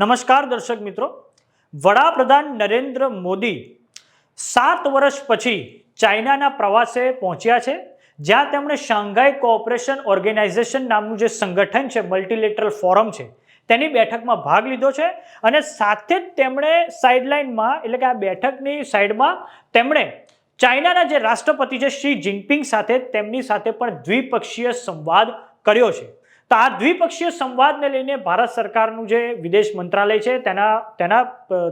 નમસ્કાર દર્શક મિત્રો. વડાપ્રધાન નરેન્દ્ર મોદી સાત વર્ષ પછી ચાઇનાના પ્રવાસે પહોંચ્યા છે, જ્યાં તેમણે શાંઘાઈ કોઓપરેશન ઓર્ગેનાઇઝેશન નામનું જે સંગઠન છે, મલ્ટીલેટરલ ફોરમ છે, તેની બેઠકમાં ભાગ લીધો છે અને સાથે જ તેમણે સાઇડલાઇનમાં એટલે કે આ બેઠકની સાઈડમાં તેમણે ચાઇનાના જે રાષ્ટ્રપતિ છે શી જિનપિંગ સાથે તેમની સાથે પણ દ્વિપક્ષીય સંવાદ કર્યો છે. તો આ દ્વિપક્ષીય સંવાદને લઈને ભારત સરકારનું જે વિદેશ મંત્રાલય છે, તેના તેના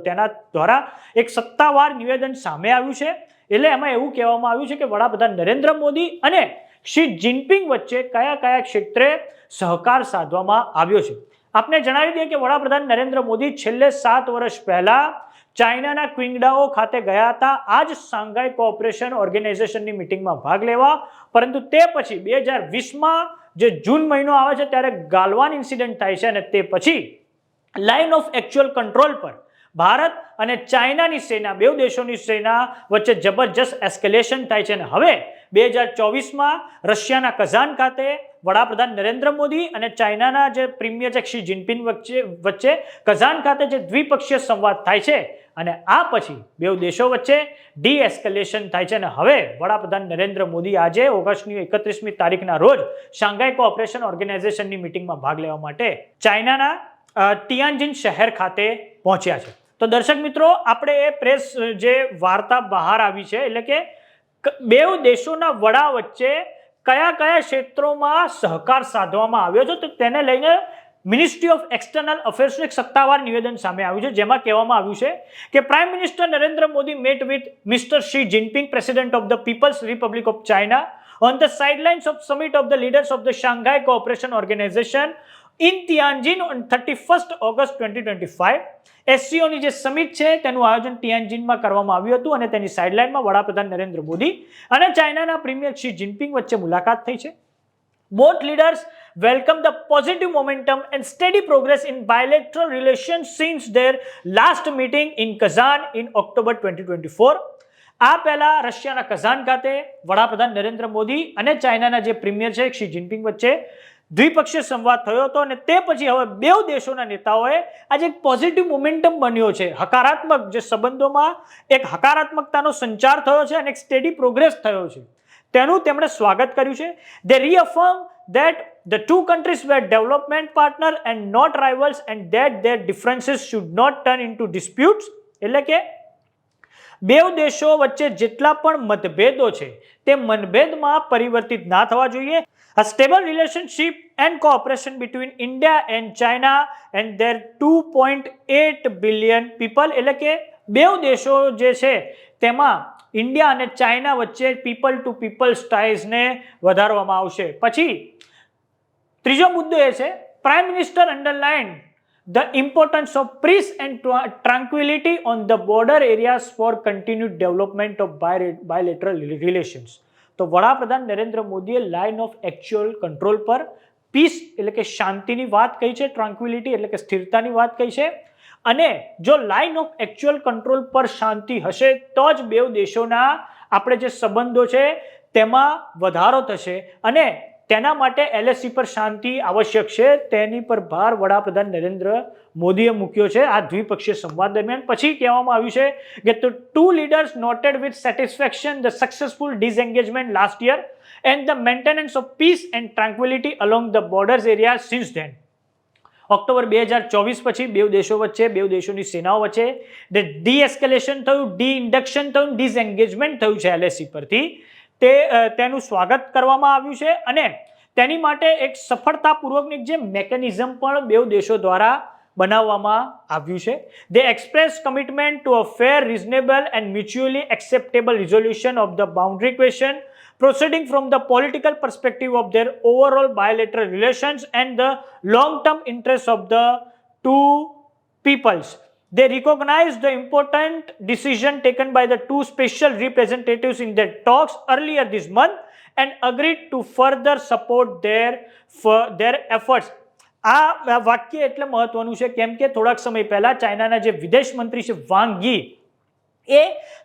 તેના દ્વારા એક સત્તાવાર નિવેદન સામે આવ્યું છે. એટલે એમાં એવું કહેવામાં આવ્યું છે કે વડાપ્રધાન નરેન્દ્ર મોદી અને શી જિનપિંગ વચ્ચે કયા કયા ક્ષેત્રે સહકાર સાધવામાં આવ્યો છે. આપને જણાવી દઈએ કે વડાપ્રધાન નરેન્દ્ર મોદી છેલ્લે સાત વર્ષ પહેલા ચાઇનાના ક્વિંગડાઓ ખાતે ગયા હતા. આ જ શાંઘાઈ કોઓપરેશન ઓર્ગેનાઇઝેશનની મિટિંગમાં ભાગ લેવા. પરંતુ તે પછી બે હજાર વીસમાં જે જૂન મહિનો આવે છે ત્યારે ગાલવાન ઇન્સિડન્ટ થાય છે અને તે પછી લાઇન ઓફ એકચ્યુઅલ કંટ્રોલ પર ભારત અને ચાઇનાની સેના બે દેશોની સેના વચ્ચે જબરજસ્ત એસ્કેલેશન થાય છે અને હવે બે હજાર ચોવીસમાં રશિયાના કઝાન ખાતે વડાપ્રધાન નરેન્દ્ર મોદી અને ચાઇનાના જે પ્રીમિયર છે શી જિનપિંગ વચ્ચે વચ્ચે કઝાન ખાતે જે દ્વિપક્ષીય સંવાદ થાય છે અને આ પછી બે દેશો વચ્ચે ડી એસ્કેલેશન થાય છે અને હવે વડાપ્રધાન નરેન્દ્ર મોદી આજે ઓગસ્ટની એકત્રીસમી તારીખના રોજ શાંઘાઈ કોઓપરેશન ઓર્ગેનાઇઝેશનની મિટિંગમાં ભાગ લેવા માટે ચાઇનાના ટિયાનજિન શહેર ખાતે પહોંચ્યા છે. તો દર્શક મિત્રો, આપણે એ પ્રેસ જે વાર્તા બહાર આવી છે, એટલે કે બેઉ દેશોના વડા વચ્ચે કયા કયા ક્ષેત્રોમાં સહકાર સાધવામાં આવ્યો છે? તો તેને લઈને મિનિસ્ટ્રી ઓફ એક્સટર્નલ અફેર્સનું એક સત્તાવાર નિવેદન સામે આવ્યું છે, જેમાં કહેવામાં આવ્યું છે કે prime minister Narendra Modi met with mister Xi Jinping president of the people's republic of China on the sidelines of summit of the leaders of the Shanghai Cooperation Organization in Tianjin on 31st August 2025 SCO ની જે summit છે તેનું આયોજન ટિયાનજિનમાં કરવામાં આવ્યું હતું અને તેની સાઇડલાઇનમાં વડાપ્રધાન નરેન્દ્ર મોદી અને ચાઇનાના પ્રીમિયર શી જિનપિંગ વચ્ચે મુલાકાત થઈ છે Both leaders welcome the positive momentum and steady progress in bilateral relations since their last meeting in Kazan in October 2024. આ પહેલા રશિયાના કઝાન ખાતે વડાપ્રધાન નરેન્દ્ર મોદી અને ચાઇનાના જે પ્રીમિયર છે શી જિનપિંગ વચ્ચે દ્વિપક્ષીય સંવાદ થયો હતો અને તે પછી હવે બે દેશોના નેતાઓએ આજે એક પોઝિટિવ મોમેન્ટમ બન્યો છે. હકારાત્મક જે સંબંધોમાં એક હકારાત્મકતાનો સંચાર થયો છે અને એક સ્ટેડી પ્રોગ્રેસ થયો છે. તેનું તેમણે સ્વાગત કર્યું છે. They reaffirm that the two countries were development partner and not rivals and that their differences should not turn into disputes. એટલે કે બેવ દેશો વચ્ચે જેટલા પણ મતભેદો છે, તે મતભેદમાં પરિવર્તિત ના થવા જોઈએ. A stable relationship and cooperation between India and China and their two point eight billion people એટલે કે બે દેશો જે છે, તેમાં ઇન્ડિયા અને ચાઇના વચ્ચે પીપલ ટુ પીપલ સ્ટાઇઝને વધારવામાં આવશે. પછી ત્રીજો મુદ્દો એ છે prime minister underline the importance of peace and tranquility on the border areas for continued development of bilateral relations. તો વડાપ્રધાન નરેન્દ્ર મોદીએ લાઇન ઓફ એકચ્યુઅલ કંટ્રોલ પર પીસ એટલે કે શાંતિની વાત કહી છે ટ્રાન્ક્વિલિટી એટલે કે સ્થિરતાની વાત કહી છે. અને જો લાઇન ઓફ એકચ્યુઅલ કંટ્રોલ પર શાંતિ હશે, તો જ બે દેશોના આપણે જે સંબંધો છે, તેમાં વધારો થશે. અને તેના માટે એલએસસી પર શાંતિ આવશ્યક છે. તેની પર ભાર વડાપ્રધાન નરેન્દ્ર મોદીએ મૂક્યો છે. આ દ્વિપક્ષીય સંવાદ દરમિયાન પછી કહેવામાં આવ્યું છે કે two leaders noted with satisfaction the successful disengagement last year and the maintenance of peace and tranquillity along the borders area since then October બે હજાર ચોવીસ પછી બે દેશો વચ્ચે બે દેશોની સેનાઓ વચ્ચે ડી એસ્કેલેશન થયું ડી ઇન્ડક્શન થયું ડિસએન્ગેજમેન્ટ થયું છે એલએસસી પરથી. તે તેનું સ્વાગત કરવામાં આવ્યું છે અને તેની માટે એક સફળતાપૂર્વકની જે મેકેનિઝમ પણ બે દેશો દ્વારા બનાવવામાં આવ્યું છે they express commitment to a fair reasonable and mutually acceptable resolution of the boundary question proceeding from the political perspective of their overall bilateral relations and the long term interests of the two peoples. They recognized the important decision taken by the two special representatives in their talks earlier this month and agreed to further support their, for their efforts. આ વાક્ય એટલે મહત્વનું છે કેમ કે થોડાક સમય પહેલા ચાઇનાના જે વિદેશ મંત્રી છે વાંગી એ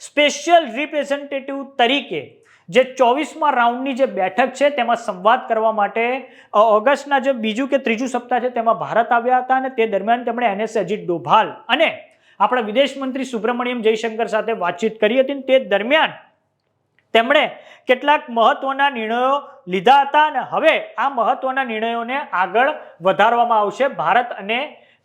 સ્પેશિયલ રિપ્રેઝેન્ટેટિવ તરીકે જે ચોવીસમાં રાઉન્ડની જે બેઠક છે, તેમાં સંવાદ કરવા માટે ઓગસ્ટના જે બીજું કે ત્રીજું સપ્તાહ છે, તેમાં ભારત આવ્યા હતા અને તે દરમિયાન તેમણે એનએસ અજીત ડોભાલ અને આપણા વિદેશ મંત્રી સુબ્રમણ્યમ જયશંકર સાથે વાતચીત કરી હતી તે દરમિયાન તેમણે કેટલાક મહત્વના નિર્ણયો લીધા હતા અને હવે આ મહત્વના નિર્ણયોને આગળ વધારવામાં આવશે ભારત અને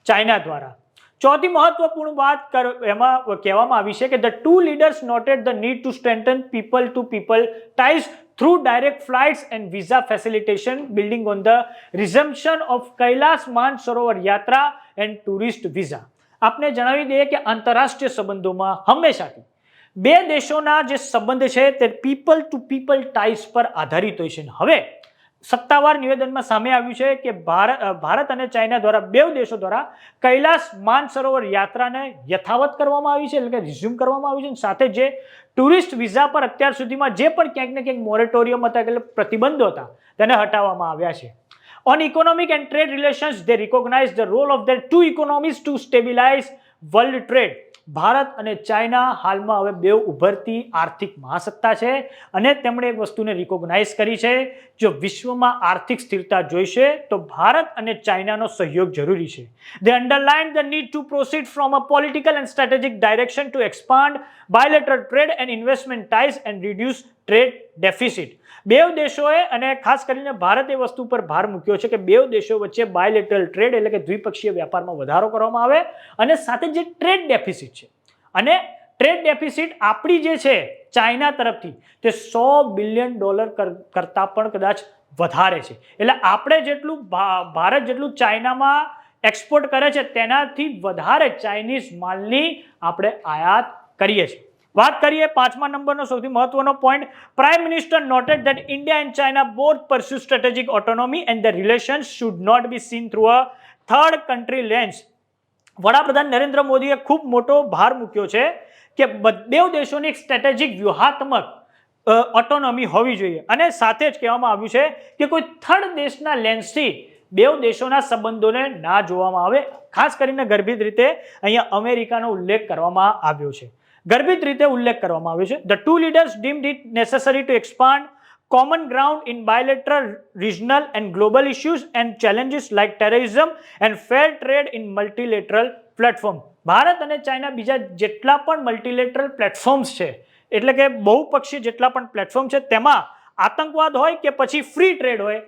ચાઇના દ્વારા. ચોથી મહત્વપૂર્ણ વાત એમાં કહેવામાં આવી છે કે the two leaders noted the need to strengthen people to people ties through direct flights and visa facilitation building on the resumption of Kailash Mansarovar Yatra and tourist visa આપને જણાવી દઈએ કે આંતરરાષ્ટ્રીય સંબંધોમાં હંમેશાથી બે દેશોના જે સંબંધ છે તે પીપલ ટુ પીપલ ટાઈસ પર આધારિત હોય છે. હવે સત્તાવાર નિવેદનમાં સામે આવ્યું છે કે ભારત ભારત અને ચાઇના દ્વારા બે દેશો દ્વારા કૈલાસ માનસરોવર યાત્રાને યથાવત કરવામાં આવી છે એટલે કે રિઝ્યુમ કરવામાં આવી છે સાથે જે ટુરિસ્ટ વિઝા પર અત્યાર સુધીમાં જે પણ ક્યાંક ને ક્યાંક મોરેટોરિયમ હતા એટલે પ્રતિબંધો હતા તેને હટાવવામાં આવ્યા છે On economic and trade relations, they recognize the role of their two economies to stabilize world trade. Bharat અને ચાઇના હાલમાં હવે બે ઉભરતી આર્થિક મહાસત્તા છે અને તેમણે એક વસ્તુને રિકોગ્નાઇઝ કરી છે, જો વિશ્વમાં આર્થિક સ્થિરતા જોઈશે, તો ભારત અને ચાઇનાનો સહયોગ જરૂરી છે. They underline the need to proceed from a political and strategic direction to expand bilateral trade and investment ties and reduce trade deficit. બે દેશોએ અને ખાસ કરીને ભારતે એ વસ્તુ પર ભાર મૂક્યો છે કે બે દેશો વચ્ચે બાયલેટરલ ટ્રેડ એટલે કે દ્વિપક્ષીય વ્યાપારમાં વધારો કરવામાં આવે અને સાથે જે ટ્રેડ ડેફિસિટ છે. અને ટ્રેડ ડેફિસિટ આપણી જે છે, ચાઇના તરફથી તે સો બિલિયન ડોલર કરતાં પણ કદાચ વધારે છે. એટલે આપણે જેટલું ભારત જેટલું ચાઇનામાં એક્સપોર્ટ કરે છે, તેનાથી વધારે ચાઇનીઝ માલની આપણે આયાત કરીએ છીએ. વાત કરીએ પાંચમા નંબરનો સૌથી મહત્વનો point prime minister noted that India and China both pursue strategic autonomy and the relations should not be seen through a third country lens વડાપ્રધાન નરેન્દ્ર મોદીએ ખૂબ મોટો ભાર મૂક્યો છે કે બે દેશોની એક સ્ટ્રેટેજિક વ્યૂહાત્મક ઓટોનોમી હોવી જોઈએ. અને સાથે જ કહેવામાં આવ્યું છે કે કોઈ થર્ડ દેશના લેન્સથી બે દેશોના સંબંધોને ના જોવામાં આવે. ખાસ કરીને ગર્ભિત રીતે અહીંયા અમેરિકાનો ઉલ્લેખ કરવામાં આવ્યો છે. ગર્ભિત રીતે ઉલ્લેખ કરવામાં આવ્યો છે the two leaders deemed it necessary to expand common ground in bilateral, regional, and global issues and challenges like terrorism and fair trade in multilateral platform. Bharat અને ચાઇના બીજા જેટલા પણ મલ્ટીલેટરલ પ્લેટફોર્મ્સ છે એટલે કે બહુપક્ષી જેટલા પણ પ્લેટફોર્મ છે તેમાં આતંકવાદ હોય કે પછી ફ્રી ટ્રેડ હોય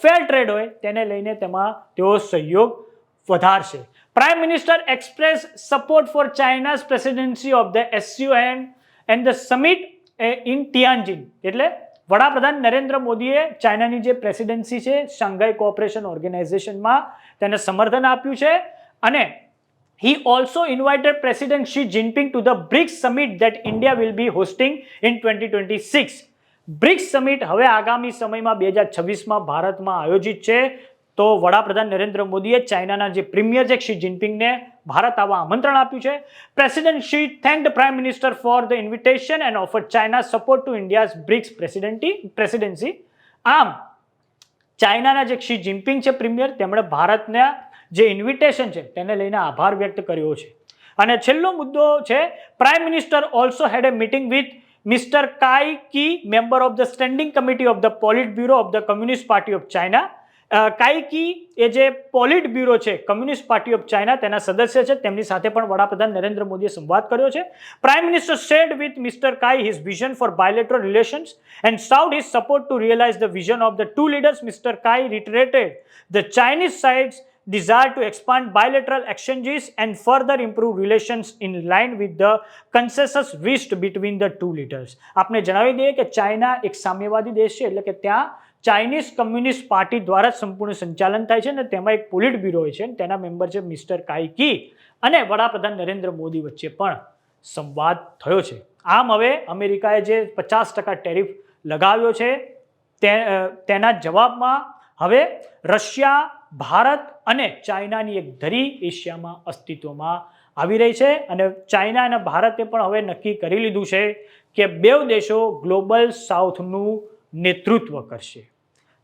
ફેર ટ્રેડ હોય તેને લઈને તેમાં તેઓ સહયોગ વધારશે. Prime minister express support for China's presidency of the SUN and the summit in Tianjin એટલે વડાપ્રધાન નરેન્દ્ર મોદીએ ચાઇનાની જે પ્રેસિડેન્સી છે શાંઘાઈ કોઓપરેશન ઓર્ગેનાઇઝેશનમાં તેને સમર્થન આપ્યું છે. અને He also invited President Xi Jinping to the BRICS summit that India will be hosting in 2026. BRICS summit હવે આગામી સમયમાં બે હજાર છવ્વીસમાં ભારતમાં આયોજિત છે. તો વડાપ્રધાન નરેન્દ્ર મોદીએ ચાઇનાના જે પ્રીમિયર છે, શી જિનપિંગને ભારત આવવા આમંત્રણ આપ્યું છે. President Xi thank prime minister for the invitation and offer China support to India's BRICS presidency presidency આમ, ચાઇનાના જે શી જિનપિંગ છે, પ્રીમિયર, તેમણે ભારતના જે ઇન્વિટેશન છે, તેને લઈને આભાર વ્યક્ત કર્યો છે. અને છેલ્લો મુદ્દો છે prime minister also had a meeting with mister Cai Qi member of the standing committee of the politburo of the communist party of China Cai Qi એ જે પોલિટ બ્યુરો છે કમ્યુનિસ્ટ પાર્ટી ઓફ ચાઇના તેના સદસ્ય છે તેમની સાથે પણ વડાપ્રધાન નરેન્દ્ર મોદીએ સંવાદ કર્યો છે prime minister shared with mister Cai his vision for bilateral relations and sought his support to realize the vision of the two leaders. Mr. Kai reiterated the Chinese side's desire to expand bilateral exchanges and further improve relations in line with the consensus reached between the two leaders. આપણે જણાવી દઈએ કે China એક સામ્યવાદી દેશ છે, એટલે કે ત્યાં ચાઇનીઝ કમ્યુનિસ્ટ પાર્ટી દ્વારા સંપૂર્ણ સંચાલન થાય છે અને તેમાં એક પોલિટ બ્યુરો હોય છે તેના મેમ્બર છે મિસ્ટર કાઈકી અને વડાપ્રધાન નરેન્દ્ર મોદી વચ્ચે પણ સંવાદ થયો છે આમ હવે અમેરિકાએ જે પચાસ ટકા ટેરિફ લગાવ્યો છે તેના જવાબમાં હવે રશિયા ભારત અને ચાઇનાની એક ધરી એશિયામાં અસ્તિત્વમાં આવી રહી છે અને ચાઇના અને ભારતે પણ હવે નક્કી કરી લીધું છે કે બે દેશો ગ્લોબલ સાઉથનું નેતૃત્વ કરશે.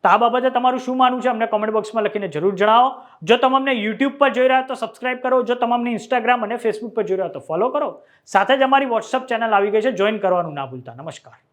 તો આ બાબતે તમારું શું માનવું છે? અમને કોમેન્ટ બોક્સમાં લખીને જરૂર જણાવો. જો તમે અમને યુટ્યુબ પર જોઈ રહ્યા તો સબસ્ક્રાઇબ કરો. જો તમે ઇન્સ્ટાગ્રામ અને ફેસબુક પર જોઈ રહ્યા તો ફોલો કરો. સાથે જ અમારી વોટ્સઅપ ચેનલ આવી ગઈ છે. જોઈન કરવાનું ના ભૂલતા. નમસ્કાર.